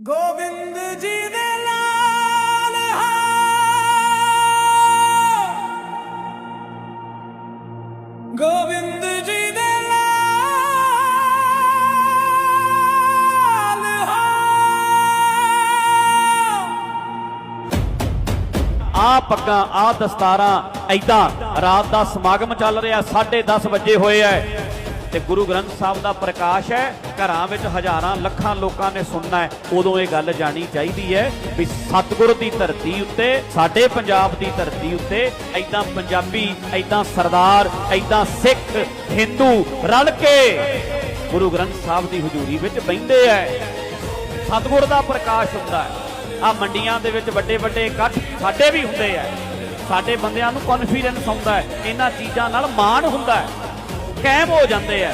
ਗੋਬਿੰਦ ਜੀ ਦੇ ਲਾਲ ਹਾਂ ਗੋਬਿੰਦ ਜੀ ਦੇ ਲਾਲ ਹਾਂ ਆ ਪੱਗਾਂ ਆ ਦਸਤਾਰਾਂ ਐਦਾਂ ਰਾਤ ਦਾ ਸਮਾਗਮ ਚੱਲ ਰਿਹਾ 10:30 ਵਜੇ ਹੋਏ ਐ। ਤੇ ਗੁਰੂ ਗ੍ਰੰਥ ਸਾਹਿਬ ਦਾ ਪ੍ਰਕਾਸ਼ ਹੈ। ਘਰਾਂ ਵਿੱਚ ਹਜ਼ਾਰਾਂ ਲੱਖਾਂ ਲੋਕਾਂ ਨੇ ਸੁਣਨਾ ਹੈ। ਉਦੋਂ ਇਹ ਗੱਲ ਜਾਣੀ ਚਾਹੀਦੀ ਹੈ ਵੀ ਸਤਿਗੁਰ ਦੀ ਧਰਤੀ ਉੱਤੇ, ਸਾਡੇ ਪੰਜਾਬ ਦੀ ਧਰਤੀ ਉੱਤੇ ਐਦਾਂ ਪੰਜਾਬੀ ਐਦਾਂ ਸਰਦਾਰ ਐਦਾਂ ਸਿੱਖ, ਹਿੰਦੂ ਰਲ ਕੇ ਗੁਰੂ ਗ੍ਰੰਥ ਸਾਹਿਬ ਦੀ ਹਜ਼ੂਰੀ ਵਿੱਚ ਬੈਠਦੇ ਐ ਸਤਿਗੁਰ ਦਾ ਪ੍ਰਕਾਸ਼ ਹੁੰਦਾ ਹੈ। ਆ ਮੰਡੀਆਂ ਦੇ ਵਿੱਚ ਵੱਡੇ ਵੱਡੇ ਇਕੱਠ ਸਾਡੇ ਵੀ ਹੁੰਦੇ ਆ ਸਾਡੇ ਬੰਦਿਆਂ ਨੂੰ ਕੌਨਫੀਡੈਂਸ ਆਉਂਦਾ ਹੈ। ਇਹਨਾਂ ਚੀਜ਼ਾਂ ਨਾਲ ਮਾਣ ਹੁੰਦਾ ਹੈ। ਕਾਇਮ ਹੋ ਜਾਂਦੇ ਆ।